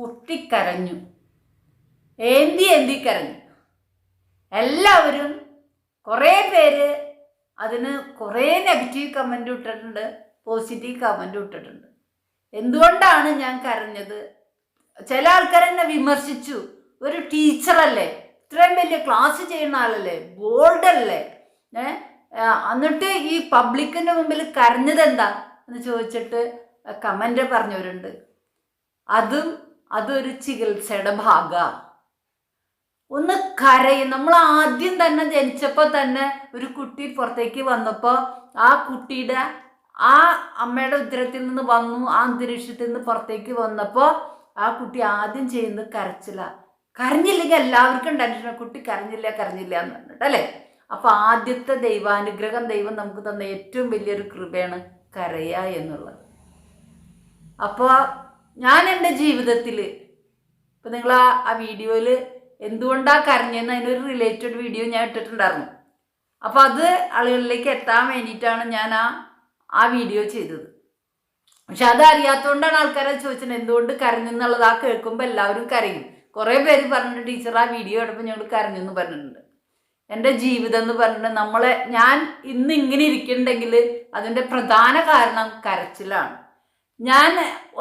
കുട്ടി കരഞ്ഞു ഏന്തി ഏന്തി കരഞ്ഞു. എല്ലാവരും കുറേ പേര് അതിന് കുറേ നെഗറ്റീവ് കമന്റ് ഇട്ടിട്ടുണ്ട് പോസിറ്റീവ് കമന്റ് ഇട്ടിട്ടുണ്ട്. എന്തുകൊണ്ടാണ് ഞാൻ കരഞ്ഞത്? ചില ആൾക്കാർ എന്നെ വിമർശിച്ചു. ഒരു ടീച്ചറല്ലേ ഇത്രയും വലിയ ക്ലാസ് ചെയ്യുന്ന ആളല്ലേ? ബോൾഡല്ലേ ഏ? എന്നിട്ട് ഈ പബ്ലിക്കിന്റെ മുമ്പിൽ കരഞ്ഞത് എന്താ എന്ന് ചോദിച്ചിട്ട് കമന്റ് പറഞ്ഞവരുണ്ട്. അതും അതൊരു ചികിത്സയുടെ ഭാഗമാണ് ഒന്ന് കരയും. നമ്മൾ ആദ്യം തന്നെ ജനിച്ചപ്പോൾ തന്നെ ഒരു കുട്ടി പുറത്തേക്ക് വന്നപ്പോൾ ആ കുട്ടിയുടെ ആ അമ്മയുടെ ഉദരത്തിൽ നിന്ന് വന്നു ആ അന്തരീക്ഷത്തിൽ നിന്ന് പുറത്തേക്ക് വന്നപ്പോൾ ആ കുട്ടി ആദ്യം ചെയ്യുന്നത് കരച്ചില. കരഞ്ഞില്ലെങ്കിൽ എല്ലാവർക്കും ടെൻഷൻ കുട്ടി കരഞ്ഞില്ല കരഞ്ഞില്ല എന്ന് പറഞ്ഞിട്ട് അല്ലേ? അപ്പോൾ ആദ്യത്തെ ദൈവാനുഗ്രഹം ദൈവം നമുക്ക് തന്ന ഏറ്റവും വലിയൊരു കൃപയാണ് കരയ എന്നുള്ളത്. അപ്പോൾ ഞാൻ എന്റെ ജീവിതത്തിൽ ഇപ്പം നിങ്ങൾ ആ ആ വീഡിയോയിൽ എന്തുകൊണ്ടാണ് കരഞ്ഞെന്ന് അതിനൊരു റിലേറ്റഡ് വീഡിയോ ഞാൻ ഇട്ടിട്ടുണ്ടായിരുന്നു. അപ്പോൾ അത് ആളുകളിലേക്ക് എത്താൻ വേണ്ടിയിട്ടാണ് ഞാൻ ആ ആ വീഡിയോ ചെയ്തത്. പക്ഷെ അത് അറിയാത്തതുകൊണ്ടാണ് ആൾക്കാരെ ചോദിച്ചത് എന്തുകൊണ്ട് കരഞ്ഞു എന്നുള്ളത് ആ കേൾക്കുമ്പോൾ എല്ലാവരും കരയും. കുറേ പേര് പറഞ്ഞിട്ട് ടീച്ചർ ആ വീഡിയോ എടുപ്പോൾ ഞങ്ങൾ കരഞ്ഞു എന്ന് പറഞ്ഞിട്ടുണ്ട്. എന്റെ ജീവിതം എന്ന് പറഞ്ഞിട്ട് നമ്മളെ ഞാൻ ഇന്ന് ഇങ്ങനെ ഇരിക്കുന്നുണ്ടെങ്കിൽ അതിന്റെ പ്രധാന കാരണം കരച്ചിലാണ്. ഞാൻ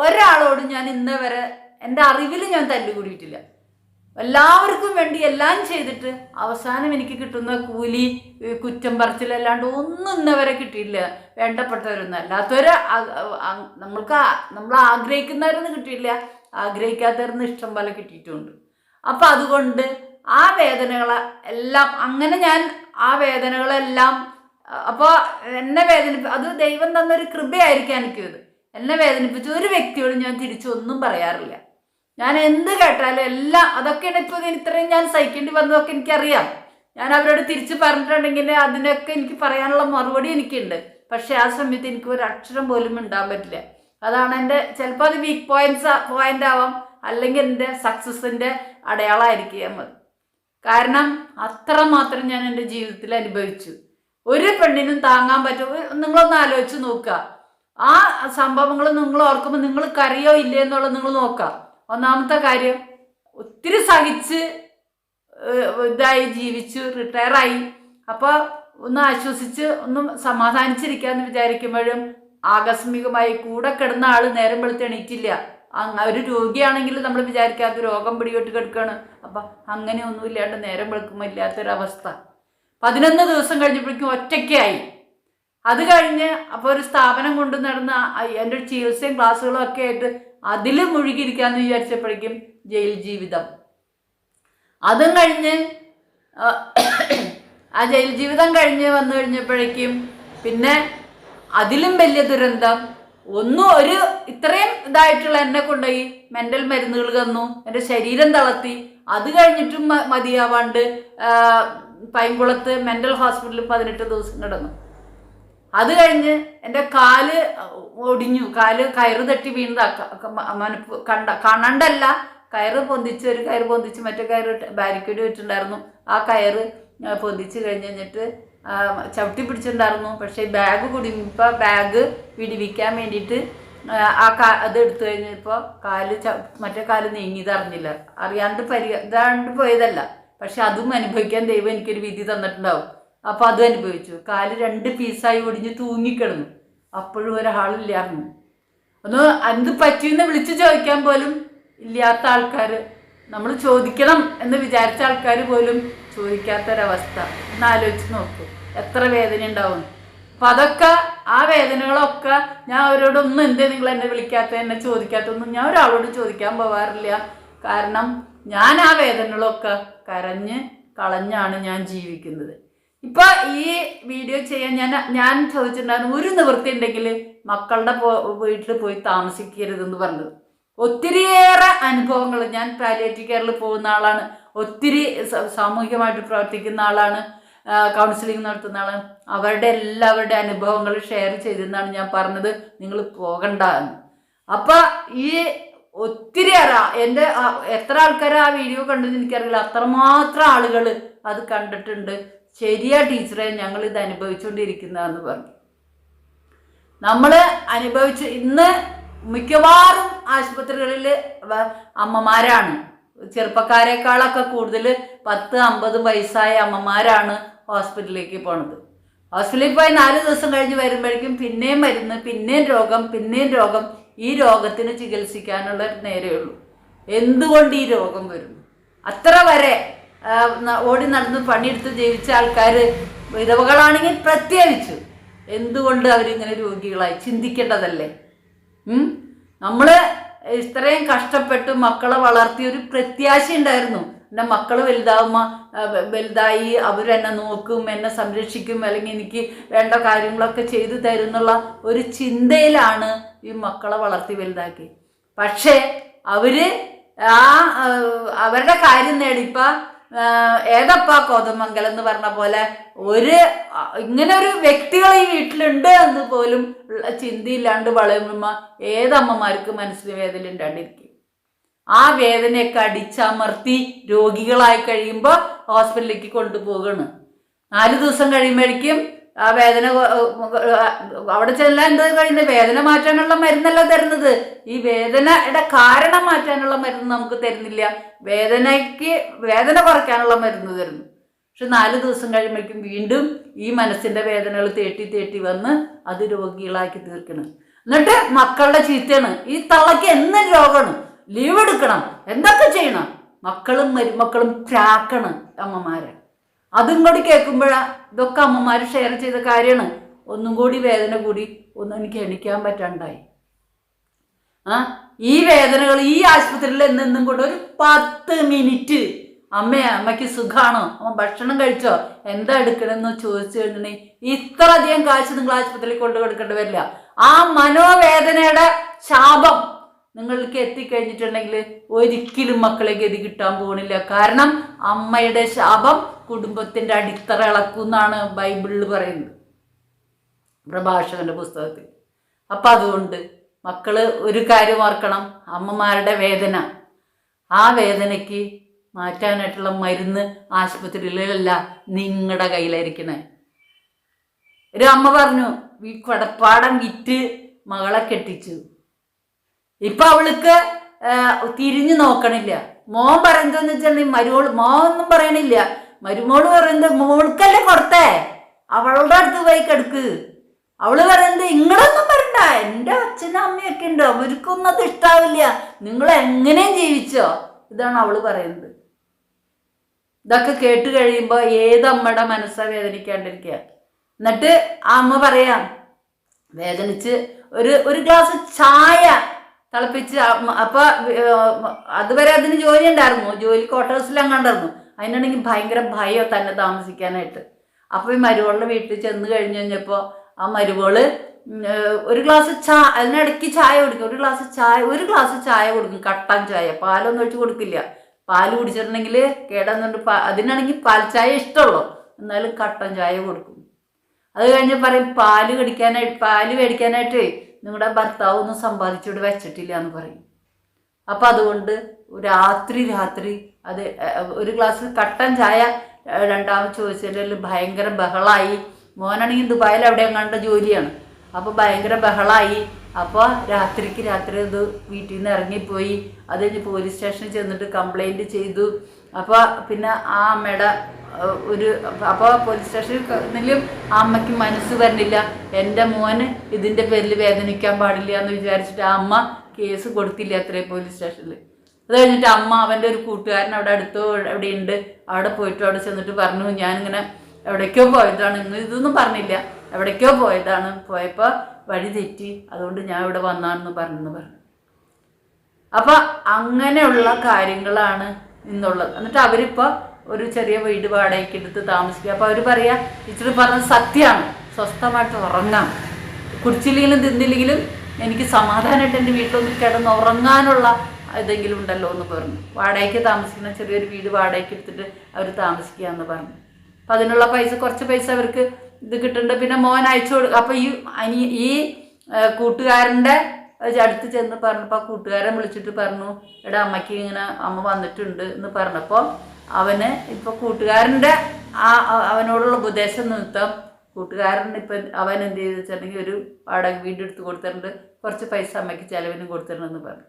ഒരാളോട് ഞാൻ ഇന്ന് വരെ എന്റെ അറിവിൽ ഞാൻ തല്ലുകൂടിയിട്ടില്ല. എല്ലാവർക്കും വേണ്ടി എല്ലാം ചെയ്തിട്ട് അവസാനം എനിക്ക് കിട്ടുന്ന കൂലി കുറ്റം പറച്ചിലല്ലാണ്ട് ഒന്നും ഇന്നവരെ കിട്ടിയില്ല. വേണ്ടപ്പെട്ടവരൊന്നും അല്ലാത്തവരെ നമ്മൾക്ക് നമ്മൾ ആഗ്രഹിക്കുന്നവരൊന്നും കിട്ടിയില്ല. ആഗ്രഹിക്കാത്തവരൊന്നും ഇഷ്ടം പോലെ കിട്ടിയിട്ടുണ്ട്. അപ്പം അതുകൊണ്ട് ആ വേദനകളെ എല്ലാം അങ്ങനെ ഞാൻ ആ വേദനകളെല്ലാം അപ്പോൾ എന്നെ വേദന അത് ദൈവം തന്നൊരു കൃപയായിരിക്കാം എനിക്കത്. എന്നെ വേദനിപ്പിച്ച ഒരു വ്യക്തിയോട് ഞാൻ തിരിച്ചൊന്നും പറയാറില്ല. ഞാൻ എന്ത് കേട്ടാലും എല്ലാം അതൊക്കെയാണ് ഇപ്പോൾ ഇത്രയും ഞാൻ സഹിക്കേണ്ടി വന്നതൊക്കെ എനിക്കറിയാം. ഞാൻ അവരോട് തിരിച്ച് പറഞ്ഞിട്ടുണ്ടെങ്കിൽ അതിനൊക്കെ എനിക്ക് പറയാനുള്ള മറുപടി എനിക്കുണ്ട്. പക്ഷേ ആ സമയത്ത് എനിക്ക് ഒരു അക്ഷരം പോലും ഉണ്ടാകാൻ പറ്റില്ല. അതാണ് എന്റെ ചിലപ്പോൾ അത് വീക്ക് പോയിന്റ്സ് പോയിന്റ് ആവാം. അല്ലെങ്കിൽ എന്റെ സക്സസിന്റെ അടയാളമായിരിക്കാം മതി കാരണം അത്രമാത്രം ഞാൻ എന്റെ ജീവിതത്തിൽ അനുഭവിച്ചു. ഒരു പെണ്ണിനും താങ്ങാൻ പറ്റും. നിങ്ങളൊന്ന് ആലോചിച്ച് നോക്കുക. ആ സംഭവങ്ങൾ നിങ്ങൾ ഓർക്കുമ്പോൾ നിങ്ങൾ കരയോ ഇല്ലേ എന്നുള്ളത് നിങ്ങൾ നോക്കാം ഒന്നാമത്തെ കാര്യം ഒത്തിരി സഹിച്ച് ഇതായി ജീവിച്ചു റിട്ടയറായി അപ്പോൾ ഒന്ന് ആശ്വസിച്ച് ഒന്ന് സമാധാനിച്ചിരിക്കാന്ന് വിചാരിക്കുമ്പോഴും ആകസ്മികമായി കൂടെ കിടന്ന ആൾ നേരം വെളുത്ത് എണീറ്റില്ല. ഒരു രോഗിയാണെങ്കിൽ നമ്മൾ വിചാരിക്കാത്ത രോഗം പിടിപെട്ട് കിടക്കുകയാണ്. അപ്പം അങ്ങനെ ഒന്നും ഇല്ലാണ്ട് നേരം വെളുക്കുമ്പോൾ ഇല്ലാത്തൊരവസ്ഥ. പതിനൊന്ന് ദിവസം കഴിഞ്ഞപ്പോഴേക്കും ഒറ്റയ്ക്കായി. അത് കഴിഞ്ഞ് അപ്പോൾ ഒരു സ്ഥാപനം കൊണ്ട് നടന്ന എന്റെ ചികിത്സയും ക്ലാസ്സുകളും ഒക്കെ ആയിട്ട് അതിൽ മുഴുകിയിരിക്കാന്ന് വിചാരിച്ചപ്പോഴേക്കും ജയിൽ ജീവിതം. അതും കഴിഞ്ഞ് ആ, ജയിൽ ജീവിതം കഴിഞ്ഞ് വന്നു കഴിഞ്ഞപ്പോഴേക്കും പിന്നെ അതിലും വലിയ ദുരന്തം. ഒന്നും ഒരു ഇത്രയും ഇതായിട്ടുള്ള എന്നെ കൊണ്ടുപോയി മെന്റൽ മരുന്നുകൾ തന്നു എന്റെ ശരീരം തളർത്തി. അത് കഴിഞ്ഞിട്ടും മതിയാവാണ്ട് പൈങ്കുളത്ത് മെന്റൽ ഹോസ്പിറ്റലിൽ പതിനെട്ട് ദിവസം കിടന്നു. അത് കഴിഞ്ഞ് എന്റെ കാൽ ഒടിഞ്ഞു. കാൽ കയറ് തട്ടി വീണതാ. കണ്ട കാണണ്ടല്ല കയറ് പൊന്തിച്ച് ഒരു കയറ് പൊന്തിച്ച് മറ്റേ കയറ് ബാരിക്കേഡ് വെച്ചിട്ടുണ്ടായിരുന്നു. ആ കയറ് പൊന്തിച്ച് കഴിഞ്ഞ് കഴിഞ്ഞിട്ട് ചവിട്ടി പിടിച്ചിട്ടുണ്ടായിരുന്നു. പക്ഷേ ബാഗ് കുടുങ്ങിയപ്പോൾ ബാഗ് വിടിവിക്കാൻ വേണ്ടിയിട്ട് ആ, കാ അത് എടുത്തു കഴിഞ്ഞപ്പോൾ കാൽ ച മറ്റേ കാൽ നീങ്ങിയതറിഞ്ഞില്ല അറിയാണ്ട് പരി ഇതാണ്ട് പോയതല്ല. പക്ഷെ അതും അനുഭവിക്കാൻ ദൈവം എനിക്കൊരു വിധി തന്നിട്ടുണ്ടാവും. അപ്പോൾ അതും അനുഭവിച്ചു. കാൽ രണ്ട് പീസായി ഒടിഞ്ഞ് തൂങ്ങിക്കിടന്നു. അപ്പോഴും ഒരാളില്ലായിരുന്നു ഒന്ന് എന്ത് പറ്റിയെന്ന് വിളിച്ചു ചോദിക്കാൻ പോലും ഇല്ലാത്ത ആൾക്കാർ നമ്മൾ ചോദിക്കണം എന്ന് വിചാരിച്ച ആൾക്കാർ പോലും ചോദിക്കാത്തൊരവസ്ഥ. ഒന്ന് ആലോചിച്ച് നോക്കൂ. എത്ര വേദന ഉണ്ടാവും. അപ്പം അതൊക്കെ ആ വേദനകളൊക്കെ ഞാൻ അവരോടൊന്നും എന്തേ നിങ്ങൾ എന്നെ വിളിക്കാത്ത എന്നെ ചോദിക്കാത്തൊന്നും ഞാൻ ഒരാളോട് ചോദിക്കാൻ പോവാറില്ല. കാരണം ഞാൻ ആ വേദനകളൊക്കെ കരഞ്ഞ് കളഞ്ഞാണ് ഞാൻ ജീവിക്കുന്നത്. ഇപ്പൊ ഈ വീഡിയോ ചെയ്യാൻ ഞാൻ ഞാൻ ചോദിച്ചിട്ടുണ്ടായിരുന്നു ഒരു നിവൃത്തി ഉണ്ടെങ്കിൽ മക്കളുടെ വീട്ടിൽ പോയി താമസിക്കരുതെന്ന് പറഞ്ഞത്. ഒത്തിരിയേറെ അനുഭവങ്ങൾ. ഞാൻ പാലിയേറ്റീവ് കെയറിൽ പോകുന്ന ആളാണ്. ഒത്തിരി സാമൂഹികമായിട്ട് പ്രവർത്തിക്കുന്ന ആളാണ്. കൗൺസിലിംഗ് നടത്തുന്ന ആളാണ്. അവരുടെ എല്ലാവരുടെ അനുഭവങ്ങൾ ഷെയർ ചെയ്തെന്നാണ് ഞാൻ പറഞ്ഞത്. നിങ്ങൾ പോകണ്ട എന്ന്. അപ്പം ഈ ഒത്തിരി അറിയാം എന്റെ എത്ര ആൾക്കാർ ആ വീഡിയോ കണ്ടെന്ന് എനിക്കറിയില്ല. അത്രമാത്രം ആളുകൾ അത് കണ്ടിട്ടുണ്ട്. ശരിയാ ടീച്ചറെ ഞങ്ങൾ ഇത് അനുഭവിച്ചുകൊണ്ടിരിക്കുന്നതെന്ന് പറഞ്ഞു. നമ്മൾ അനുഭവിച്ച് ഇന്ന് മിക്കവാറും ആശുപത്രികളിൽ അമ്മമാരാണ്. ചെറുപ്പക്കാരെക്കാളൊക്കെ കൂടുതൽ പത്ത് അമ്പത് വയസ്സായ അമ്മമാരാണ് ഹോസ്പിറ്റലിലേക്ക് പോണത്. ഹോസ്പിറ്റലിൽ പോയി നാല് ദിവസം കഴിഞ്ഞ് വരുമ്പോഴേക്കും പിന്നെയും മരുന്ന് പിന്നെയും രോഗം പിന്നെയും രോഗം ഈ രോഗത്തിന് ചികിത്സിക്കാനുള്ള നേരെയുള്ളൂ. എന്തുകൊണ്ട് ഈ രോഗം വരുന്നു? അത്ര വരെ ഓടി നടന്ന് പണിയെടുത്ത് ജീവിച്ച ആൾക്കാർ വിധവകളാണെങ്കിൽ പ്രത്യേകിച്ചു എന്തുകൊണ്ട് അവരിങ്ങനെ രോഗികളായി? ചിന്തിക്കേണ്ടതല്ലേ? നമ്മൾ ഇത്രയും കഷ്ടപ്പെട്ട് മക്കളെ വളർത്തിയ ഒരു പ്രത്യാശ ഉണ്ടായിരുന്നു. എന്റെ മക്കൾ വലുതാവുമ്പോൾ വലുതായി അവരെന്നെ നോക്കും എന്നെ സംരക്ഷിക്കും അല്ലെങ്കിൽ എനിക്ക് വേണ്ട കാര്യങ്ങളൊക്കെ ചെയ്തു തരും എന്നുള്ള ഒരു ചിന്തയിലാണ് ഈ മക്കളെ വളർത്തി വലുതാക്കി പക്ഷേ അവർ ആ അവരുടെ കാര്യം നേടിപ്പ ആ, ഏതപ്പാ കോതമംഗലം എന്ന് പറഞ്ഞ പോലെ ഒരു ഇങ്ങനെ ഒരു വ്യക്തികൾ ഈ വീട്ടിലുണ്ട് എന്ന് പോലും ചിന്തയില്ലാണ്ട് വളരുമ്പോ ഏതമ്മമാർക്ക് മനസ്സിന് വേദന ഉണ്ടാണ്ടിരിക്കും ആ വേദനയൊക്കെ അടിച്ചമർത്തി രോഗികളായി കഴിയുമ്പോൾ ഹോസ്പിറ്റലിലേക്ക് കൊണ്ടുപോകണ്. നാല് ദിവസം കഴിയുമ്പോഴേക്കും ആ വേദന അവിടെ ചെല്ലാൻ എന്ത് കഴിയുന്നത് വേദന മാറ്റാനുള്ള മരുന്നല്ല തരുന്നത്. ഈ വേദനയുടെ കാരണം മാറ്റാനുള്ള മരുന്ന് നമുക്ക് തരുന്നില്ല. വേദനയ്ക്ക് വേദന കുറയ്ക്കാനുള്ള മരുന്ന് തരുന്നു. പക്ഷെ നാല് ദിവസം കഴിയുമ്പോഴേക്കും വീണ്ടും ഈ മനസ്സിന്റെ വേദനകൾ തേട്ടി തേട്ടി വന്ന് അത് രോഗികളാക്കി തീർക്കണം. എന്നിട്ട് മക്കളുടെ ചീത്തയാണ്. ഈ തള്ളക്ക് എന്നും രോഗമാണ്. ലീവ് എടുക്കണം. എന്തൊക്കെ ചെയ്യണം? മക്കളും മരുമക്കളും ചാക്കണം അമ്മമാരെ. അതും കൂടി കേൾക്കുമ്പോഴാ ഇതൊക്കെ അമ്മമാർ ഷെയർ ചെയ്ത കാര്യമാണ്. ഒന്നും കൂടി വേദന കൂടി ഒന്നും എനിക്ക് എണിക്കാൻ പറ്റാണ്ടായി. ആ ഈ വേദനകൾ ഈ ആശുപത്രിയിൽ എന്നും കൂടെ ഒരു പത്ത് മിനിറ്റ് അമ്മയെ അമ്മയ്ക്ക് സുഖാണോ? അമ്മ ഭക്ഷണം കഴിച്ചോ? എന്താ എടുക്കണമെന്ന് ചോദിച്ചു കഴിഞ്ഞിട്ടുണ്ടെങ്കിൽ ഇത്ര അധികം കാശ് നിങ്ങൾ ആശുപത്രിയിൽ കൊണ്ടു കൊടുക്കേണ്ടി വരില്ല. ആ മനോവേദനയുടെ ശാപം നിങ്ങൾക്ക് എത്തിക്കഴിഞ്ഞിട്ടുണ്ടെങ്കിൽ ഒരിക്കലും മക്കളെ ഗതി കിട്ടാൻ പോകണില്ല കാരണം അമ്മയുടെ ശാപം കുടുംബത്തിന്റെ അടിത്തറ ഇളക്കുന്നാണ് ബൈബിളിൽ പറയുന്നത്. പ്രഭാഷകന്റെ പുസ്തകത്തിൽ. അപ്പം അതുകൊണ്ട് മക്കൾ ഒരു കാര്യം ഓർക്കണം. അമ്മമാരുടെ വേദന. ആ വേദനയ്ക്ക് മാറ്റാനായിട്ടുള്ള മരുന്ന് ആശുപത്രിയിലല്ല നിങ്ങളുടെ കയ്യിലായിരിക്കണേ. ഒരു അമ്മ പറഞ്ഞു ഈ കൊടപ്പാടം വിറ്റ് മകളെ കെട്ടിച്ചു. ഇപ്പം അവൾക്ക് തിരിഞ്ഞു നോക്കണില്ല. മോൻ പറയുന്നതെന്ന് വെച്ചാൽ മരുവോൾ മോൻ ഒന്നും പറയണില്ല. മരുമോൾ പറയുന്നത് മോൾക്കല്ലേ കൊടുത്തേ? അവളുടെ അടുത്ത് പോയി കിടക്ക്. അവൾ പറയുന്നത് നിങ്ങളൊന്നും പറയണ്ട എന്റെ അച്ഛനും അമ്മയൊക്കെ ഉണ്ട് അവർക്കൊന്നും അത് ഇഷ്ടാവില്ല. നിങ്ങൾ എങ്ങനെയും ജീവിച്ചോ? ഇതാണ് അവൾ പറയുന്നത് ഇതൊക്കെ കേട്ട് കഴിയുമ്പോൾ ഏതമ്മയുടെ മനസ്സാ വേദനിക്കാണ്ടിരിക്കുക. എന്നിട്ട് ആ അമ്മ പറയാം വേദനിച്ച് ഒരു ഒരു ഗ്ലാസ് ചായ തിളപ്പിച്ച് അപ്പൊ അതുവരെ അതിന് ജോലി ഉണ്ടായിരുന്നു. ജോലി ക്വാർട്ടേഴ്സിൽ അങ്ങാണ്ടായിരുന്നു അതിനാണെങ്കിൽ ഭയങ്കര ഭയം തന്നെ താമസിക്കാനായിട്ട്. അപ്പോൾ ഈ മരുവളുടെ വീട്ടിൽ ചെന്ന് കഴിഞ്ഞ് കഴിഞ്ഞപ്പോൾ ആ മരുവൾ ഒരു ഗ്ലാസ് ചാ അതിനിടയ്ക്ക് ചായ കൊടുക്കും. ഒരു ഗ്ലാസ് ചായ ഒരു ഗ്ലാസ് ചായ കൊടുക്കും കട്ടൻ ചായ. പാലൊന്നും ഒഴിച്ച് കൊടുക്കില്ല. പാൽ കുടിച്ചിട്ടുണ്ടെങ്കിൽ കേടാന്നുണ്ട് പാ അതിനാണെങ്കിൽ പാൽ ചായ ഇഷ്ടമുള്ളൂ. എന്നാലും കട്ടൻ ചായ കൊടുക്കും. അത് കഴിഞ്ഞ് പറയും പാൽ കടിക്കാനായിട്ട് പാൽ മേടിക്കാനായിട്ട് നിങ്ങളുടെ ഭർത്താവ് ഒന്നും സമ്പാദിച്ചോട് വെച്ചിട്ടില്ല എന്ന് പറയും. അപ്പം അതുകൊണ്ട് രാത്രി രാത്രി അത് ഒരു ഗ്ലാസ് കട്ടൻ ചായ രണ്ടാമത് ചോദിച്ചതിൽ ഭയങ്കര ബഹളായി. മോനാണെങ്കിൽ ദുബായിൽ അവിടെ എങ്ങാണ്ട ജോലിയാണ്. അപ്പോൾ ഭയങ്കര ബഹളായി. അപ്പോൾ രാത്രിക്ക് രാത്രി ഇത് വീട്ടിൽ നിന്ന് ഇറങ്ങിപ്പോയി. അത് കഴിഞ്ഞ് പോലീസ് സ്റ്റേഷനിൽ ചെന്നിട്ട് കംപ്ലൈന്റ് ചെയ്തു. അപ്പോൾ പിന്നെ ആ അമ്മയുടെ ഒരു അപ്പോൾ പോലീസ് സ്റ്റേഷനിൽ ആ അമ്മയ്ക്ക് മനസ്സ് വരുന്നില്ല എന്റെ മോന് ഇതിന്റെ പേരിൽ വേദനിക്കാൻ പാടില്ല എന്ന് വിചാരിച്ചിട്ട് ആ അമ്മ കേസ് കൊടുത്തില്ല അത്രേ പോലീസ് സ്റ്റേഷനിൽ അത് കഴിഞ്ഞിട്ട് അമ്മ അവന്റെ ഒരു കൂട്ടുകാരൻ അവിടെ അടുത്ത് എവിടെ ഉണ്ട്. അവിടെ പോയിട്ട് അവിടെ ചെന്നിട്ട് പറഞ്ഞു ഞാനിങ്ങനെ എവിടേക്കോ പോയതാണ്. ഇന്ന് ഇതൊന്നും പറഞ്ഞില്ല. എവിടേക്കോ പോയതാണ്. പോയപ്പോൾ വഴി തെറ്റി. അതുകൊണ്ട് ഞാൻ ഇവിടെ വന്നാണെന്ന് പറഞ്ഞെന്ന് പറഞ്ഞു. അപ്പം അങ്ങനെയുള്ള കാര്യങ്ങളാണ് ഇന്നുള്ളത്. എന്നിട്ട് അവരിപ്പോൾ ഒരു ചെറിയ വീട് വാടകയ്ക്ക് എടുത്ത് താമസിക്കുക. അപ്പോൾ അവർ പറയുക ഇച്ചിരി പറഞ്ഞത് സത്യമാണ്. സ്വസ്ഥമായിട്ട് ഉറങ്ങാം. കുടിച്ചില്ലെങ്കിലും തിന്നില്ലെങ്കിലും എനിക്ക് സമാധാനമായിട്ട് എന്റെ വീട്ടിലൊന്ന് കിടന്ന് ഉറങ്ങാനുള്ള ഇതെങ്കിലും ഉണ്ടല്ലോ എന്ന് പറഞ്ഞു. വാടകയ്ക്ക് താമസിക്കുന്ന ചെറിയൊരു വീട് വാടകയ്ക്ക് എടുത്തിട്ട് അവർ താമസിക്കുക എന്ന് പറഞ്ഞു. അപ്പം അതിനുള്ള പൈസ കുറച്ച് പൈസ അവർക്ക് ഇത് കിട്ടുന്നുണ്ട് പിന്നെ മോൻ അയച്ചു കൊടുക്കും അപ്പം ഈ അനി ഈ കൂട്ടുകാരന്റെ അടുത്ത് ചെന്ന് പറഞ്ഞപ്പോൾ കൂട്ടുകാരൻ വിളിച്ചിട്ട് പറഞ്ഞു എടാ അമ്മയ്ക്ക് ഇങ്ങനെ അമ്മ വന്നിട്ടുണ്ട് എന്ന് പറഞ്ഞപ്പോൾ അവന് ഇപ്പോൾ കൂട്ടുകാരന്റെ ആ അവനോടുള്ള ഉപദേശം നിമിത്തം കൂട്ടുകാരൻ ഇപ്പം അവൻ എന്ത് ചെയ്തു വെച്ചിട്ടുണ്ടെങ്കിൽ ഒരു വാടക വീട് എടുത്ത് കൊടുത്തിട്ടുണ്ട്. കുറച്ച് പൈസ അമ്മയ്ക്ക് ചിലവിനും കൊടുത്തിട്ടുണ്ടെന്ന് പറഞ്ഞു.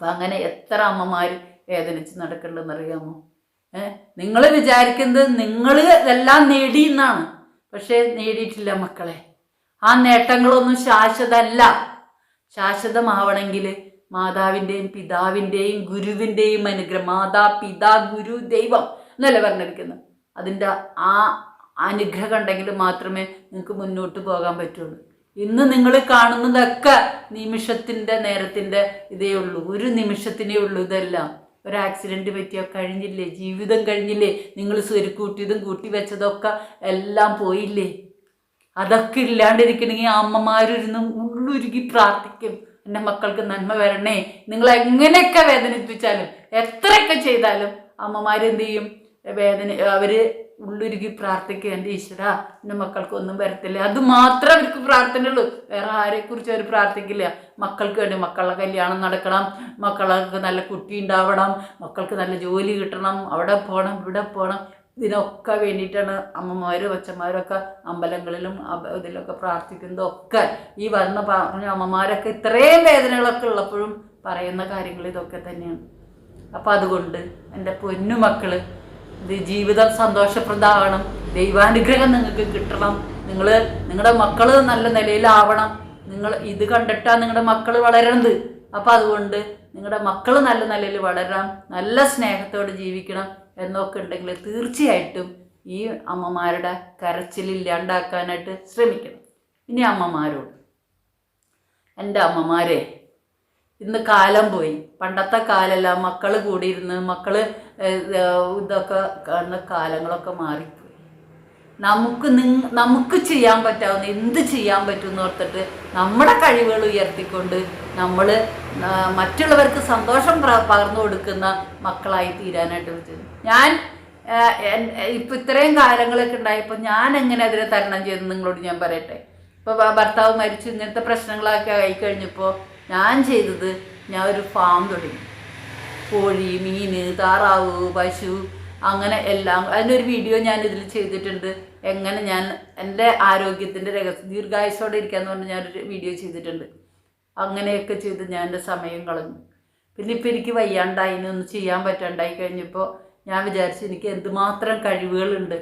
അപ്പം അങ്ങനെ എത്ര അമ്മമാർ വേദനിച്ച് നടക്കണ്ടെന്ന് അറിയാമോ ഏ? നിങ്ങൾ വിചാരിക്കുന്നത് നിങ്ങൾ ഇതെല്ലാം നേടി എന്നാണ്. പക്ഷേ നേടിയിട്ടില്ല മക്കളെ. ആ നേട്ടങ്ങളൊന്നും ശാശ്വതമല്ല ശാശ്വതമാവണമെങ്കിൽ മാതാവിന്റെയും പിതാവിന്റെയും ഗുരുവിന്റെയും അനുഗ്രഹം മാതാ പിതാ ഗുരു ദൈവം എന്നല്ലേ പറഞ്ഞിരിക്കുന്നത്. അതിന്റെ ആ അനുഗ്രഹം ഉണ്ടെങ്കിൽ മാത്രമേ നിങ്ങൾക്ക് മുന്നോട്ട് പോകാൻ പറ്റുള്ളൂ. ഇന്ന് നിങ്ങൾ കാണുന്നതൊക്കെ നിമിഷത്തിന്റെ നേരത്തിന്റെ ഇതേ ഉള്ളൂ. ഒരു നിമിഷത്തിനേ ഉള്ളൂ ഇതെല്ലാം. ഒരു ആക്സിഡന്റ് പറ്റിയോ കഴിഞ്ഞില്ലേ? ജീവിതം കഴിഞ്ഞില്ലേ? നിങ്ങൾ സ്വരുക്കൂട്ടിയതും കൂട്ടി വെച്ചതൊക്കെ എല്ലാം പോയില്ലേ? അതൊക്കെ ഇല്ലാണ്ടിരിക്കണമെങ്കിൽ അമ്മമാരിരുന്ന് ഉള്ളുരുകി പ്രാർത്ഥിക്കും. എന്റെ മക്കൾക്ക് നന്മ വരണേ. നിങ്ങൾ എങ്ങനെയൊക്കെ വേദനിപ്പിച്ചാലും എത്രയൊക്കെ ചെയ്താലും അമ്മമാരെന്ത് ചെയ്യും? വേദന അവർ ഉള്ളുരുകി പ്രാർത്ഥിക്കുക എന്റെ ഈശ്വര എന്റെ മക്കൾക്കൊന്നും വരത്തില്ല. അത് മാത്രമേ അവർക്ക് പ്രാർത്ഥനയുള്ളൂ. വേറെ ആരെക്കുറിച്ച് അവർ പ്രാർത്ഥിക്കില്ല. മക്കൾക്ക് വേണ്ടി മക്കളുടെ കല്യാണം നടക്കണം. മക്കൾക്ക് നല്ല കുട്ടി ഉണ്ടാവണം. മക്കൾക്ക് നല്ല ജോലി കിട്ടണം. അവിടെ പോകണം ഇവിടെ പോകണം ഇതിനൊക്കെ വേണ്ടിയിട്ടാണ് അമ്മമാരും അച്ഛന്മാരും ഒക്കെ അമ്പലങ്ങളിലും ഇതിലൊക്കെ പ്രാർത്ഥിക്കുന്നതൊക്കെ. ഈ വന്ന പറഞ്ഞ അമ്മമാരൊക്കെ ഇത്രയും വേദനകളൊക്കെ ഉള്ളപ്പോഴും പറയുന്ന കാര്യങ്ങൾ ഇതൊക്കെ തന്നെയാണ്. അപ്പം അതുകൊണ്ട് എന്റെ പൊന്നു മക്കൾ ഇത് ജീവിതം സന്തോഷപ്രദമാകണം. ദൈവാനുഗ്രഹം നിങ്ങൾക്ക് കിട്ടണം. നിങ്ങൾ നിങ്ങളുടെ മക്കൾ നല്ല നിലയിലാവണം. നിങ്ങൾ ഇത് കണ്ടിട്ടാണ് നിങ്ങളുടെ മക്കൾ വളരുന്നത് അപ്പം അതുകൊണ്ട് നിങ്ങളുടെ മക്കൾ നല്ല നിലയിൽ വളരണം. നല്ല സ്നേഹത്തോടെ ജീവിക്കണം എന്നൊക്കെ ഉണ്ടെങ്കിൽ തീർച്ചയായിട്ടും ഈ അമ്മമാരുടെ കരച്ചിലില്ലാണ്ടാക്കാനായിട്ട് ശ്രമിക്കണം. ഇനി അമ്മമാരോട്. എന്റെ അമ്മമാരെ ഇന്ന് കാലം പോയി. പണ്ടത്തെ കാലല്ല മക്കൾ കൂടിയിരുന്ന് മക്കൾ ഇതൊക്കെ കാണുന്ന കാലങ്ങളൊക്കെ മാറിപ്പോയി. നമുക്ക് നമുക്ക് ചെയ്യാൻ പറ്റാവുന്ന എന്ത് ചെയ്യാൻ പറ്റും എന്ന് ഓർത്തിട്ട് നമ്മുടെ കഴിവുകൾ ഉയർത്തിക്കൊണ്ട് നമ്മൾ മറ്റുള്ളവർക്ക് സന്തോഷം പകർന്നു കൊടുക്കുന്ന മക്കളായി തീരാനായിട്ട് പറ്റും. ഞാൻ ഇപ്പം ഇത്രയും കാലങ്ങളൊക്കെ ഉണ്ടായപ്പോൾ ഞാൻ എങ്ങനെ അതിനെ തരണം ചെയ്തെന്ന് നിങ്ങളോട് ഞാൻ പറയട്ടെ? ഇപ്പോൾ ഭർത്താവ് മരിച്ചു ഇങ്ങനത്തെ പ്രശ്നങ്ങളൊക്കെ ആയിക്കഴിഞ്ഞപ്പോൾ ഞാൻ ചെയ്തത് ഞാൻ ഒരു ഫാം തുടങ്ങി. കോഴി മീൻ താറാവ് പശു അങ്ങനെ എല്ലാം. അതിന്റെ ഒരു വീഡിയോ ഞാൻ ഇതിൽ ചെയ്തിട്ടുണ്ട്. എങ്ങനെ ഞാൻ എന്റെ ആരോഗ്യത്തിന്റെ രഹസ്യം ദീർഘായുസോടെ ഇരിക്കാന്ന് പറഞ്ഞ് ഞാനൊരു വീഡിയോ ചെയ്തിട്ടുണ്ട്. അങ്ങനെയൊക്കെ ചെയ്ത് ഞാൻ എന്റെ സമയം കളഞ്ഞു. പിന്നെ ഇപ്പം എനിക്ക് വയ്യാണ്ടായി ഒന്നും ചെയ്യാൻ പറ്റാണ്ടായി കഴിഞ്ഞപ്പോൾ ഞാൻ വിചാരിച്ചു എനിക്ക് എന്തുമാത്രം കഴിവുകളുണ്ട്.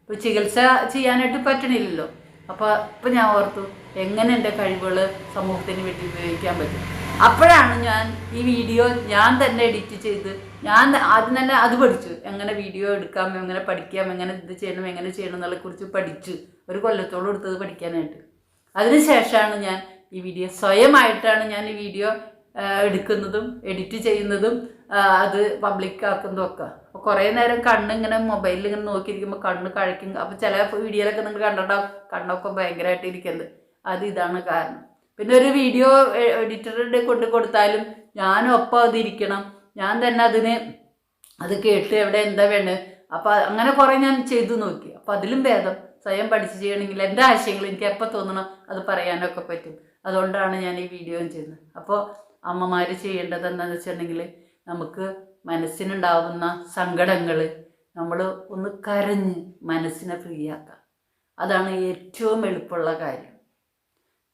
ഇപ്പോൾ ചികിത്സ ചെയ്യാനായിട്ട് പറ്റണില്ലല്ലോ. അപ്പോൾ ഇപ്പൊ ഞാൻ ഓർത്തു എങ്ങനെ എന്റെ കഴിവുകൾ സമൂഹത്തിന് വേണ്ടി ഉപയോഗിക്കാൻ പറ്റും? അപ്പോഴാണ് ഞാൻ ഈ വീഡിയോ ഞാൻ തന്നെ എഡിറ്റ് ചെയ്ത് ഞാൻ ആദ്യം തന്നെ അത് പഠിച്ചു. എങ്ങനെ വീഡിയോ എടുക്കാം എങ്ങനെ പഠിക്കാം എങ്ങനെ ഇത് ചെയ്യണം എങ്ങനെ ചെയ്യണം എന്നുള്ള കുറിച്ച് പഠിച്ചു. ഒരു കൊല്ലത്തോളം എടുത്തത് പഠിക്കാനായിട്ട്. അതിനുശേഷമാണ് ഞാൻ ഈ വീഡിയോ സ്വയമായിട്ടാണ് ഞാൻ ഈ വീഡിയോ എടുക്കുന്നതും എഡിറ്റ് ചെയ്യുന്നതും അത് പബ്ലിക് ആക്കുന്നതും ഒക്കെ. കുറേ നേരം കണ്ണ് ഇങ്ങനെ മൊബൈലിൽ ഇങ്ങനെ നോക്കിയിരിക്കുമ്പോൾ കണ്ണ് കഴിക്കും അപ്പോൾ ചില വീഡിയോയിലൊക്കെ നിങ്ങൾ കണ്ടിട്ടുണ്ടാവും കണ്ണൊക്കെ ഭയങ്കരമായിട്ട് ഇരിക്കുന്നത് അത് ഇതാണ് കാരണം. പിന്നെ ഒരു വീഡിയോ എഡിറ്ററുടെ കൊണ്ട് കൊടുത്താലും ഞാനും ഒപ്പം അതിരിക്കണം ഞാൻ തന്നെ അതിന് അത് കേട്ട് എവിടെ എന്താ വേണ്ടത് അപ്പോൾ അങ്ങനെ കുറേ ഞാൻ ചെയ്തു നോക്കി. അപ്പോൾ അതിലും ഭേദം. സ്വയം പഠിച്ച് ചെയ്യണമെങ്കിൽ എന്റെ ആശയങ്ങൾ എനിക്ക് എപ്പോൾ തോന്നണം അത് പറയാനൊക്കെ പറ്റും. അതുകൊണ്ടാണ് ഞാൻ ഈ വീഡിയോ ചെയ്യുന്നത്. അപ്പോൾ അമ്മമാർ ചെയ്യേണ്ടത് എന്താണെന്ന് വെച്ചിട്ടുണ്ടെങ്കിൽ നമുക്ക് മനസ്സിനുണ്ടാവുന്ന സങ്കടങ്ങൾ നമ്മൾ ഒന്ന് കരഞ്ഞ് മനസ്സിനെ ഫ്രീ ആക്കുക അതാണ് ഏറ്റവും എളുപ്പമുള്ള കാര്യം.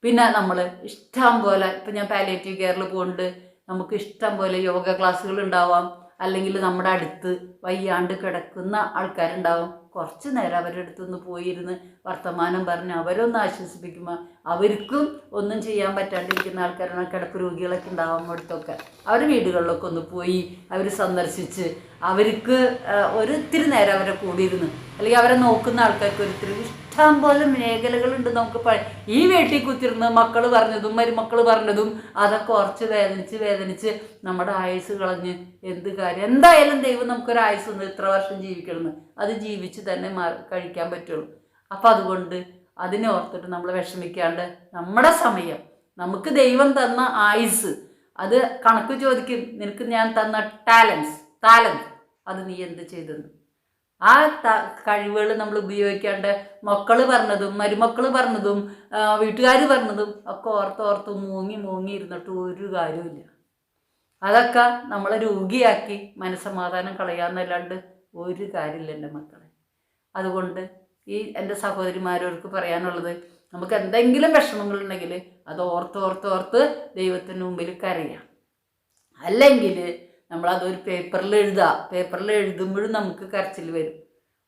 പിന്നെ നമ്മൾ ഇഷ്ടം പോലെ ഇപ്പം ഞാൻ പാലിയേറ്റീവ് കെയറിൽ പോകുന്നുണ്ട് നമുക്ക് ഇഷ്ടം പോലെ യോഗ ക്ലാസ്സുകൾ ഉണ്ടാവാം. അല്ലെങ്കിൽ നമ്മുടെ അടുത്ത് വയ്യാണ്ട് കിടക്കുന്ന ആൾക്കാരുണ്ടാവും. കുറച്ച് നേരം അവരുടെ അടുത്തൊന്ന് പോയിരുന്ന് വർത്തമാനം പറഞ്ഞ് അവരൊന്ന് ആശ്വസിപ്പിക്കുമ്പോൾ അവർക്കും ഒന്നും ചെയ്യാൻ പറ്റാണ്ടിരിക്കുന്ന ആൾക്കാരാണ് കിടപ്പ് രോഗികളൊക്കെ ഉണ്ടാവാൻ അടുത്തൊക്കെ അവർ വീടുകളിലൊക്കെ ഒന്ന് പോയി അവർ സന്ദർശിച്ച് അവർക്ക് ഒരിത്തിരി നേരം അവരെ കൂടിയിരുന്ന്. അല്ലെങ്കിൽ അവരെ നോക്കുന്ന ആൾക്കാർക്ക് ഒരിത്തിരി ഇഷ്ടം പോലെ മേഖലകളുണ്ട് നമുക്ക് ഈ വീട്ടിൽ കുത്തിരുന്ന് മക്കൾ പറഞ്ഞതും മരുമക്കൾ പറഞ്ഞതും അതൊക്കെ കുറച്ച് വേദനിച്ച് വേദനിച്ച് നമ്മുടെ ആയുസ് കളഞ്ഞ് എന്ത് കാര്യം? എന്തായാലും ദൈവം നമുക്കൊരു ആയുസ് ഉണ്ട് ഇത്ര വർഷം ജീവിക്കണമെന്ന്. അത് ജീവിച്ച് തന്നെ കഴിക്കാൻ പറ്റുള്ളൂ. അപ്പം അതുകൊണ്ട് അതിനെ ഓർത്തിട്ട് നമ്മൾ വിഷമിക്കാണ്ട് നമ്മുടെ സമയം. നമുക്ക് ദൈവം തന്ന ആയുസ്. അത് കണക്ക് ചോദിക്കും. നിനക്ക് ഞാൻ തന്ന ടാലൻസ് ടാലന്റ് അത് നീ എന്ത് ചെയ്തെന്ന്? ആ കഴിവുകൾ നമ്മൾ ഉപയോഗിക്കാണ്ട് മക്കൾ പറഞ്ഞതും മരുമക്കൾ പറഞ്ഞതും വീട്ടുകാർ പറഞ്ഞതും ഒക്കെ ഓർത്ത് ഓർത്ത് മൂങ്ങി മൂങ്ങി ഇരുന്നിട്ട് ഒരു കാര്യമില്ല അതൊക്കെ നമ്മളെ രോഗിയാക്കി മനസ്സമാധാനം കളയാന്നല്ലാണ്ട് ഒരു കാര്യമില്ല എന്റെ മക്കളെ. അതുകൊണ്ട് ഈ എന്റെ സഹോദരിമാരോർക്ക് പറയാനുള്ളത് നമുക്ക് എന്തെങ്കിലും വിഷമങ്ങളുണ്ടെങ്കിൽ അത് ഓർത്ത് ഓർത്ത് ഓർത്ത് ദൈവത്തിന് മുമ്പിൽ കരയാം. അല്ലെങ്കിൽ നമ്മളതൊരു പേപ്പറിൽ എഴുതുക പേപ്പറിൽ എഴുതുമ്പോഴും നമുക്ക് കരച്ചിൽ വരും.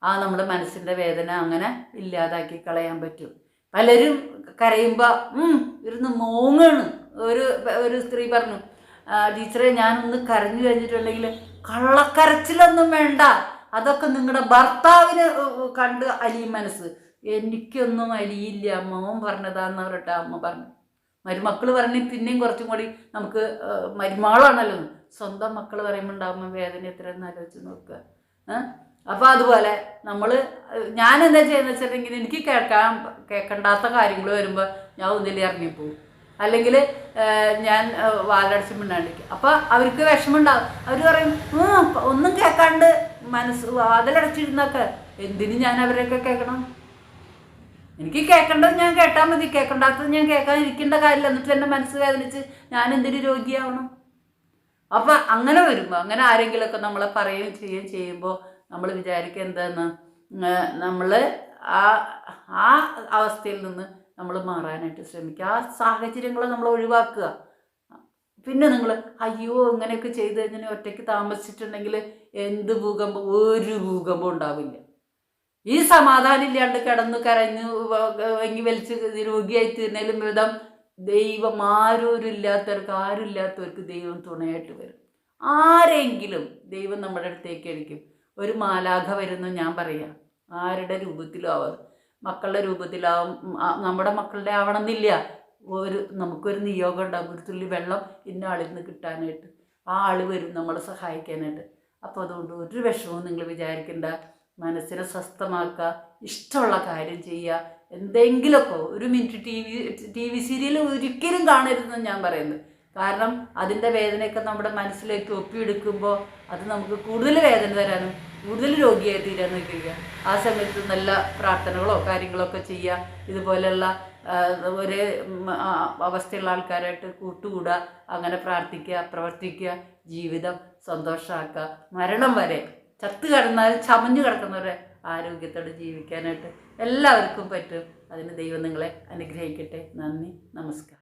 ആ നമ്മുടെ മനസ്സിന്റെ വേദന അങ്ങനെ ഇല്ലാതാക്കി കളയാൻ പറ്റും. പലരും കരയുമ്പോൾ ഇരുന്ന് മോങ്ങാണ്. ഒരു ഒരു സ്ത്രീ പറഞ്ഞു "ആ, ടീച്ചറെ ഞാനൊന്ന് കരഞ്ഞു കഴിഞ്ഞിട്ടുണ്ടെങ്കിൽ കള്ളക്കരച്ചിലൊന്നും വേണ്ട. അതൊക്കെ നിങ്ങളുടെ ഭർത്താവിന് കണ്ട് അലിയും മനസ്സ്. എനിക്കൊന്നും അലിയില്ല. മോൻ പറഞ്ഞതാന്ന് പറഞ്ഞിട്ട് അമ്മ പറഞ്ഞു. മരുമക്കൾ പറഞ്ഞ് പിന്നെയും കുറച്ചും കൂടി നമുക്ക് മരുമാളാണല്ലോ സ്വന്തം മക്കൾ പറയുമ്പോൾ ഉണ്ടാകുമ്പോൾ വേദന എത്രയെന്ന് ആലോചിച്ച് നോക്കുക. അപ്പം അപ്പോൾ അതുപോലെ നമ്മൾ ഞാൻ എന്താ ചെയ്യുന്നത് വെച്ചിട്ടുണ്ടെങ്കിൽ എനിക്ക് കേൾക്കാൻ കേൾക്കണ്ടാത്ത കാര്യങ്ങൾ വരുമ്പോൾ ഞാൻ ഒന്നിൽ ഇറങ്ങിപ്പോവും. അല്ലെങ്കിൽ ഞാൻ വാലടച്ച് മിണ്ടാണ്ടിരിക്കും. അപ്പോൾ അവർക്ക് വിഷമമുണ്ടാവും. അവർ പറയും "ഉം, ഒന്നും കേൾക്കാണ്ട് മനസ്സ് വാതിലടച്ചിരുന്നൊക്കെ. എന്തിന് ഞാൻ അവരെയൊക്കെ കേൾക്കണം? എനിക്ക് കേൾക്കേണ്ടത് ഞാൻ കേട്ടാൽ മതി. കേൾക്കണ്ടാത്തത് ഞാൻ കേൾക്കാൻ ഇരിക്കേണ്ട കാര്യമില്ല. എന്നിട്ട് എന്റെ മനസ്സ് വേദനിച്ച് ഞാൻ എന്തൊരു രോഗിയാവണം? അപ്പം അങ്ങനെ വരുമ്പോൾ അങ്ങനെ ആരെങ്കിലുമൊക്കെ നമ്മളെ പറയുകയും ചെയ്യുകയും ചെയ്യുമ്പോൾ നമ്മൾ വിചാരിക്കുക എന്താന്ന്? നമ്മൾ ആ ആ അവസ്ഥയിൽ നിന്ന് നമ്മൾ മാറാനായിട്ട് ശ്രമിക്കുക ആ സാഹചര്യങ്ങളെ നമ്മൾ ഒഴിവാക്കുക. പിന്നെ നിങ്ങൾ അയ്യോ ഇങ്ങനെയൊക്കെ ചെയ്ത് കഴിഞ്ഞാൽ ഒറ്റയ്ക്ക് താമസിച്ചിട്ടുണ്ടെങ്കിൽ എന്ത് ഭൂകമ്പം? ഒരു ഭൂകമ്പം ഉണ്ടാവില്ല. ഈ സമാധാനം ഇല്ലാണ്ട് കിടന്ന് കരഞ്ഞു വെങ്ങി വലിച്ച് രോഗിയായി തീർന്നാലും വിധം ദൈവം ആരും ഇല്ലാത്തവർക്ക് ആരും ഇല്ലാത്തവർക്ക് ദൈവം തുണയായിട്ട് വരും. ആരെങ്കിലും ദൈവം നമ്മുടെ അടുത്തേക്ക് അടിക്കും ഒരു മാലാഖ വരുന്നു ഞാൻ പറയാം ആരുടെ രൂപത്തിലും ആവാം. മക്കളുടെ രൂപത്തിലാവും. നമ്മുടെ മക്കളുടെ ആവണമെന്നില്ല. ഒരു നമുക്കൊരു നിയോഗം ഉണ്ടാകും ഒരു തുള്ളി വെള്ളം ഇന്ന ആളിൽ നിന്ന് കിട്ടാനായിട്ട്. ആ ആൾ വരും നമ്മളെ സഹായിക്കാനായിട്ട്. അപ്പോൾ അതുകൊണ്ട് ഒരു വിഷമവും നിങ്ങൾ വിചാരിക്കേണ്ട. മനസ്സിനെ സ്വസ്ഥമാക്കുക ഇഷ്ടമുള്ള കാര്യം ചെയ്യുക. എന്തെങ്കിലുമൊക്കെ ഒരു minute T V T V serial ഒരിക്കലും കാണരുതെന്ന് ഞാൻ പറയുന്നത്. കാരണം അതിന്റെ വേദനയൊക്കെ നമ്മുടെ മനസ്സിലേക്ക് ഒപ്പിയെടുക്കുമ്പോൾ അത് നമുക്ക് കൂടുതൽ വേദന തരാനും കൂടുതൽ രോഗിയായി തീരാനും കഴിയുക ആ സമയത്ത് നല്ല പ്രാർത്ഥനകളോ കാര്യങ്ങളോ ഒക്കെ ചെയ്യുക. ഇതുപോലെയുള്ള ഒരേ അവസ്ഥയുള്ള ആൾക്കാരായിട്ട് കൂട്ടുകൂടുക. അങ്ങനെ പ്രാർത്ഥിക്കുക പ്രവർത്തിക്കുക. ജീവിതം സന്തോഷമാക്കുക. മരണം വരെ ചത്ത് കിടന്നാൽ ചമഞ്ഞു കിടക്കുന്നവരെ ആരോഗ്യത്തോടെ ജീവിക്കാനായിട്ട് എല്ലാവർക്കും പറ്റും. അതിന് ദൈവം നിങ്ങളെ അനുഗ്രഹിക്കട്ടെ. നന്ദി. നമസ്കാരം.